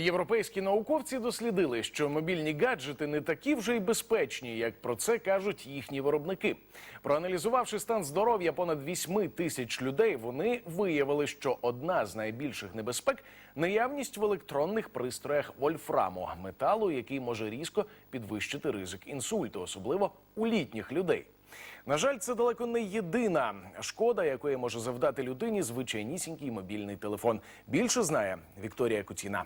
Європейські науковці дослідили, що мобільні гаджети не такі вже й безпечні, як про це кажуть їхні виробники. Проаналізувавши стан здоров'я понад 8 тисяч людей, вони виявили, що одна з найбільших небезпек наявність в електронних пристроях вольфраму металу, який може різко підвищити ризик інсульту, особливо у літніх людей. На жаль, це далеко не єдина шкода, якої може завдати людині звичайнісінький мобільний телефон. Більше знає Вікторія Куціна.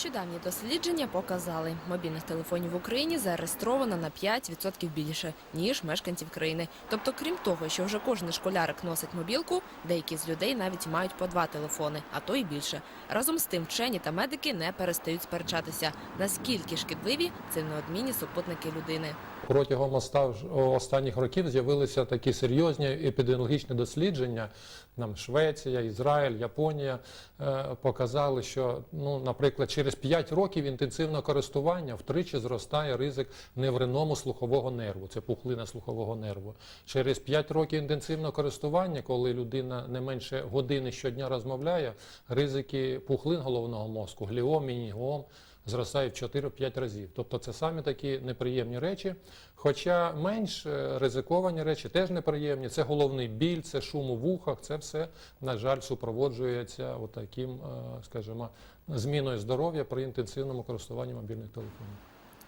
Нещодавні дослідження показали, мобільних телефонів в Україні зареєстровано на 5% більше, ніж мешканців країни. Тобто, крім того, що вже кожен школярик носить мобілку, деякі з людей навіть мають по два телефони, а то й більше. Разом з тим, вчені та медики не перестають сперечатися, наскільки шкідливі це неодмінні супутники людини. Протягом останніх років з'явилися такі серйозні епідеміологічні дослідження. Нам Швеція, Ізраїль, Японія е, показали, що, ну, наприклад, через 5 років інтенсивного користування втричі зростає ризик невриному слухового нерву. Це пухлина слухового нерву. Через 5 років інтенсивного користування, коли людина не менше години щодня розмовляє, ризики пухлин головного мозку, гліом, мінігом, зростає в 4-5 разів. Тобто це самі такі неприємні речі. Хоча менш е, ризиковані речі теж неприємні. Це головний біль, це шум у вухах, це все, на жаль, супроводжується отаким, е, скажімо, зміною здоров'я при інтенсивному користуванні мобільних телефонів.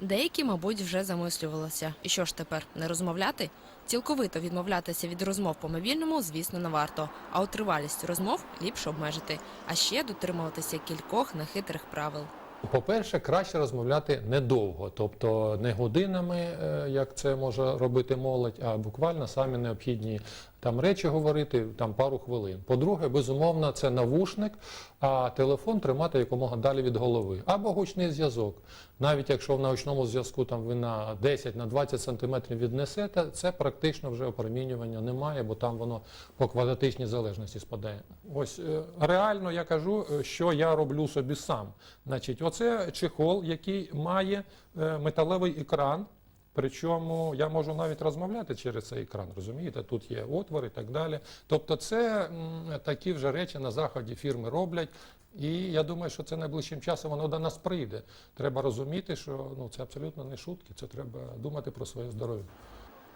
Деякі, мабуть, вже замислювалися. І що ж тепер не розмовляти? Цілковито відмовлятися від розмов по мобільному, звісно, не варто. А от тривалість розмов ліпше обмежити, а ще дотримуватися кількох нехитрих правил. По-перше, краще розмовляти недовго, тобто не годинами, е, як це може робити молодь, а буквально самі необхідні там речі говорити там пару хвилин. По-друге, безумовно, це навушник, а телефон тримати якомога далі від голови. Або гучний зв'язок. Навіть якщо в научному зв'язку там ви на 10 на 20 сантиметрів віднесете, це практично вже опромінювання немає, бо там воно по квадратичній залежності спадає. Ось е, реально я кажу, е, що я роблю собі сам. Значить, оце чехол, який має е, металевий екран. Причому я можу навіть розмовляти через цей екран, розумієте? Тут є отвори і так далі. Тобто, це м, такі вже речі на заході фірми роблять. І я думаю, що це найближчим часом воно до нас прийде. Треба розуміти, що ну це абсолютно не шутки. Це треба думати про своє здоров'я.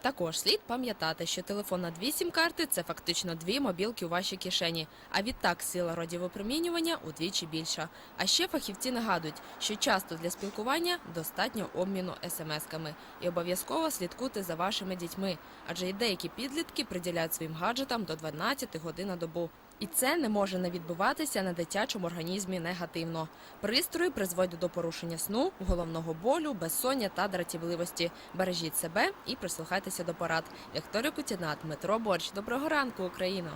Також слід пам'ятати, що телефон на дві сім-карти – це фактично дві мобілки у вашій кишені. А відтак сила радіовипромінювання удвічі більша. А ще фахівці нагадують, що часто для спілкування достатньо обміну смс-ками. І обов'язково слідкуйте за вашими дітьми, адже й деякі підлітки приділяють своїм гаджетам до 12 годин на добу. І це не може не відбуватися на дитячому організмі негативно. Пристрої призводять до порушення сну, головного болю, безсоння та дратівливості. Бережіть себе і прислухайтеся до порад. Вікторія Кутіна, Дмитро Борщ. Доброго ранку, Україно!